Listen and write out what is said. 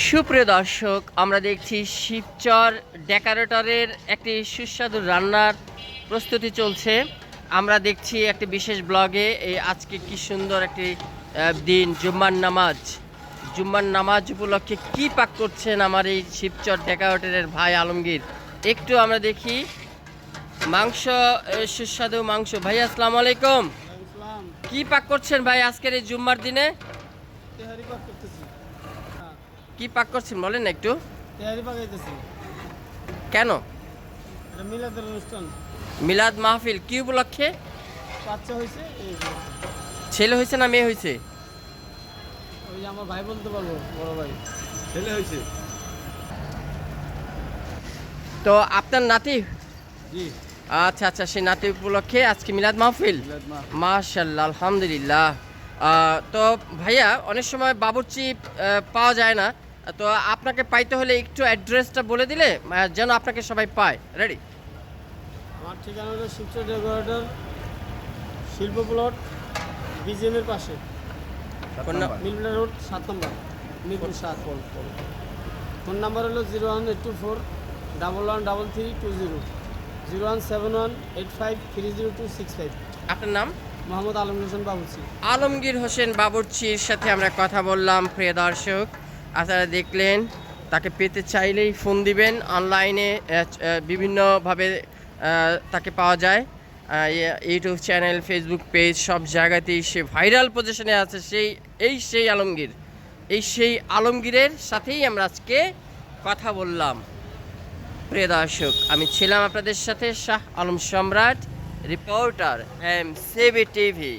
সুপ্রিয় দর্শক আমরা দেখছি শিবচর ডেকারেটরের একটি সুস্বাদু রান্নার প্রস্তুতি চলছে। আমরা দেখছি একটি বিশেষ ব্লগে এই আজকে কি সুন্দর একটি দিন জুম্মার নামাজ। জুম্মার নামাজ উপলক্ষে কি পাক করছেন আমার এই শিবচর ডেকারেটরের ভাই আলমগীর? একটু আমরা দেখি। মাংস সুস্বাদু মাংস। ভাই আসসালামু আলাইকুম। কি পাক করছেন ভাই আজকের এই জুম্মার দিনে? করতেছি। কি পাক করছেন বলেন না একটু? তেহারি পাকাইতেছি কেন? এটা মিলাদের অনুষ্ঠান। মিলাদ মাহফিল কি উপলক্ষে? বাচ্চা হয়েছে এই ছেলে হয়েছে না মেয়ে হয়েছে ওই যে আমার ভাই বলতে পারব বড় ভাই। ছেলে হয়েছে তো আপনার নাতি? জি। আচ্ছা আচ্ছা সেই নাতি উপলক্ষে আজকে মিলাদ মাহফিল। মাশাল্লাহ আলহামদুলিল্লাহ। তো ভাইয়া অনেক সময় বাবুর্চি পাওয়া যায় না। তো আপনাকে পাইতে হলে একটু অ্যাড্রেসটা বলে দিলে যেন আপনাকে সবাই পায়। রেডি আমার ঠিকানা হলো শিবচর ডেকোরেটর শিল্প প্লট বিজিএমের পাশে। মিলনা রোড সাত নম্বর মিরপুর সাত। ফোন নাম্বার হলো zero one eight two four double one double three two zero. Zero one seven one eight five three zero two six five. আপনার নাম? মোহাম্মদ আলম হোসেন বাবুসি আলমগীর হোসেন বাবুর্চির সাথে আমরা কথা বললাম, প্রিয় দর্শক। আপনারা দেখলেন, তাকে পেতে চাইলেই ফোন দিবেন। অনলাইনে বিভিন্নভাবে তাকে পাওয়া যায়। ইয়ে- ইউটিউব চ্যানেল, ফেসবুক পেজ, সব জায়গাতেই সে ভাইরাল পজিশনে আছে। সেই, এই সেই আলমগীর। এই সেই আলমগীরের সাথেই আমরা আজকে কথা বললাম। প্রিয় দর্শক, আমি ছিলাম আপনাদের সাথে শাহ আলম সম্রাট। Reporter M CB TV